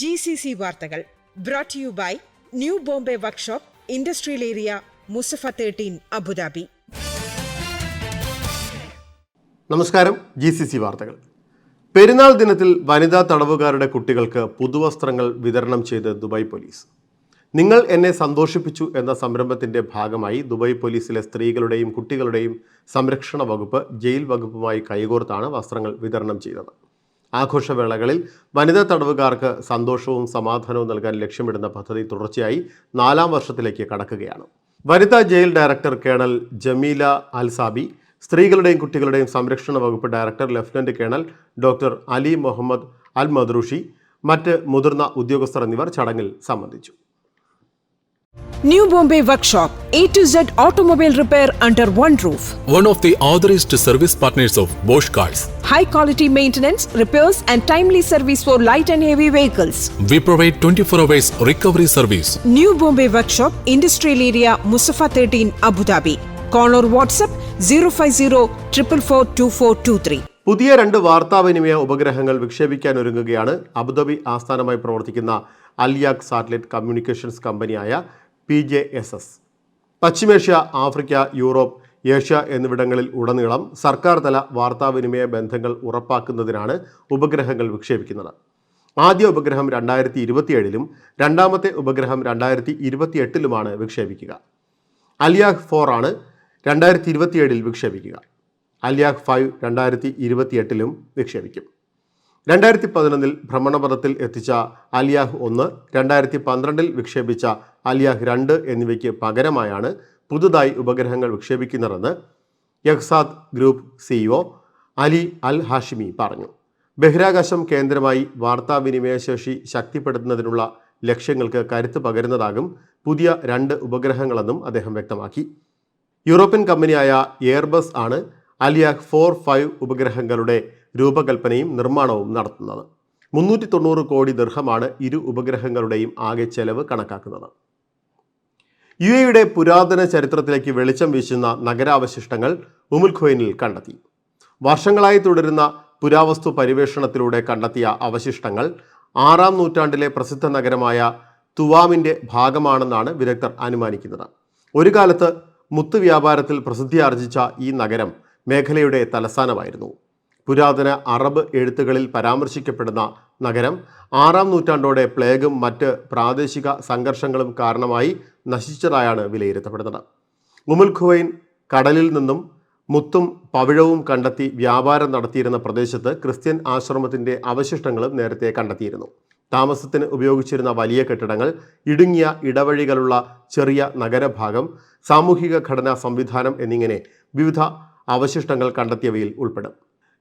G C C വാർത്തകൾ brought you by new Bombay workshop industrial area Mussafah thirteen Abu Dhabi നമസ്കാരം G C C വാർത്തകൾ. പെരുന്നാൾ ദിനത്തിൽ വനിതാ തടവുകാരുടെ കുട്ടികൾക്ക് പുതുവസ്ത്രങ്ങൾ വിതരണം ചെയ്ത് ദുബായ് പോലീസ്. നിങ്ങൾ എന്നെ സന്തോഷിപ്പിച്ചു എന്ന സംരംഭത്തിന്റെ ഭാഗമായി ദുബായ് പോലീസിലെ സ്ത്രീകളുടെയും കുട്ടികളുടെയും സംരക്ഷണ വകുപ്പ് ജയിൽ വകുപ്പുമായി കൈകോർത്താണ് വസ്ത്രങ്ങൾ വിതരണം ചെയ്തത്. ആഘോഷവേളകളിൽ വനിതാ തടവുകാർക്ക് സന്തോഷവും സമാധാനവും നൽകാൻ ലക്ഷ്യമിടുന്ന പദ്ധതി തുടർച്ചയായി നാലാം വർഷത്തിലേക്ക് കടക്കുകയാണ്. വനിതാ jail director colonel Jamila Al Sabi സ്ത്രീകളുടെയും കുട്ടികളുടെയും സംരക്ഷണ വകുപ്പ് director lieutenant colonel doctor Ali Mohammed Al Madrushi മറ്റ് മുതിർന്ന ഉദ്യോഗസ്ഥർ എന്നിവർ ചടങ്ങിൽ സംബന്ധിച്ചു. New Bombay Workshop, A to Z automobile repair under one roof. one of the authorized service partners of Bosch Cars. high quality maintenance, repairs, and timely service for light and heavy vehicles. We provide 24 hours recovery service. New Bombay Workshop, Industrial Area, Musafa 13, Abu Dhabi. Call or WhatsApp 050 444 2423. പുതിയ രണ്ട് വാർത്താവിനിമയ ഉപഗ്രഹങ്ങൾ വിക്ഷേപിക്കാൻ ഒരുങ്ങുകയാണ് Abu Dhabi ആസ്ഥാനമായി പ്രവർത്തിക്കുന്ന അലിയാക് satellite communications കമ്പനിയായ P J S S. പശ്ചിമേഷ്യ ആഫ്രിക്ക യൂറോപ്പ് ഏഷ്യ എന്നിവിടങ്ങളിൽ ഉടനീളം സർക്കാർ തല വാർത്താവിനിമയ ബന്ധങ്ങൾ ഉറപ്പാക്കുന്നതിനാണ് ഉപഗ്രഹങ്ങൾ വിക്ഷേപിക്കുന്നത്. ആദ്യ ഉപഗ്രഹം രണ്ടായിരത്തി ഇരുപത്തിയേഴിലും രണ്ടാമത്തെ ഉപഗ്രഹം രണ്ടായിരത്തി ഇരുപത്തിയെട്ടിലുമാണ് വിക്ഷേപിക്കുക. അലിയാഹ് ഫോർ ആണ് രണ്ടായിരത്തി ഇരുപത്തിയേഴിൽ വിക്ഷേപിക്കുക. അലിയാഹ് ഫൈവ് രണ്ടായിരത്തി ഇരുപത്തിയെട്ടിലും വിക്ഷേപിക്കും. രണ്ടായിരത്തി പതിനൊന്നിൽ ഭ്രമണപഥത്തിൽ എത്തിച്ച അലിയാഹ് ഒന്ന് രണ്ടായിരത്തി പന്ത്രണ്ടിൽ വിക്ഷേപിച്ച അലിയാഹ് രണ്ട് എന്നിവയ്ക്ക് പകരമായാണ് പുതുതായി ഉപഗ്രഹങ്ങൾ വിക്ഷേപിക്കുന്നതെന്ന് Yahsat group CEO Ali Al Hashimi പറഞ്ഞു. ബഹിരാകാശം കേന്ദ്രമായി വാർത്താവിനിമയശേഷി ശക്തിപ്പെടുത്തുന്നതിനുള്ള ലക്ഷ്യങ്ങൾക്ക് കരുത്ത് പകരുന്നതാകും പുതിയ രണ്ട് ഉപഗ്രഹങ്ങളെന്നും അദ്ദേഹം വ്യക്തമാക്കി. യൂറോപ്യൻ കമ്പനിയായ എയർബസ് ആണ് അലിയാഖ് ഫോർ ഫൈവ് ഉപഗ്രഹങ്ങളുടെ രൂപകൽപ്പനയും നിർമ്മാണവും നടത്തുന്നത്. മുന്നൂറ്റി തൊണ്ണൂറ് കോടി ദീർഘമാണ് ഇരു ഉപഗ്രഹങ്ങളുടെയും ആകെ ചെലവ് കണക്കാക്കുന്നത്. യു എയുടെ പുരാതന ചരിത്രത്തിലേക്ക് വെളിച്ചം വീശുന്ന നഗരാവശിഷ്ടങ്ങൾ ഉമുൽഖോയിനിൽ കണ്ടെത്തി. വർഷങ്ങളായി തുടരുന്ന പുരാവസ്തു പരിവേഷണത്തിലൂടെ കണ്ടെത്തിയ അവശിഷ്ടങ്ങൾ ആറാം നൂറ്റാണ്ടിലെ പ്രസിദ്ധ നഗരമായ തുവാമിന്റെ ഭാഗമാണെന്നാണ് വിദഗ്ധർ അനുമാനിക്കുന്നത്. ഒരു കാലത്ത് മുത്തു വ്യാപാരത്തിൽ പ്രസിദ്ധിയാർജിച്ച ഈ നഗരം മേഖലയുടെ തലസ്ഥാനമായിരുന്നു. പുരാതന അറബ് എഴുത്തുകളിൽ പരാമർശിക്കപ്പെടുന്ന നഗരം ആറാം നൂറ്റാണ്ടോടെ പ്ലേഗും മറ്റ് പ്രാദേശിക സംഘർഷങ്ങളും കാരണമായി നശിച്ചതായാണ് വിലയിരുത്തപ്പെടുന്നത്. ഉമുൽ ഖുവൈൻ കടലിൽ നിന്നും മുത്തും പവിഴവും കണ്ടെത്തി വ്യാപാരം നടത്തിയിരുന്ന പ്രദേശത്ത് ക്രിസ്ത്യൻ ആശ്രമത്തിന്റെ അവശിഷ്ടങ്ങളും നേരത്തെ കണ്ടെത്തിയിരുന്നു. താമസത്തിന് ഉപയോഗിച്ചിരുന്ന വലിയ കെട്ടിടങ്ങൾ ഇടുങ്ങിയ ഇടവഴികളുള്ള ചെറിയ നഗരഭാഗം സാമൂഹിക ഘടനാ സംവിധാനം എന്നിങ്ങനെ വിവിധ അവശിഷ്ടങ്ങൾ കണ്ടെത്തിയവയിൽ ഉൾപ്പെടും.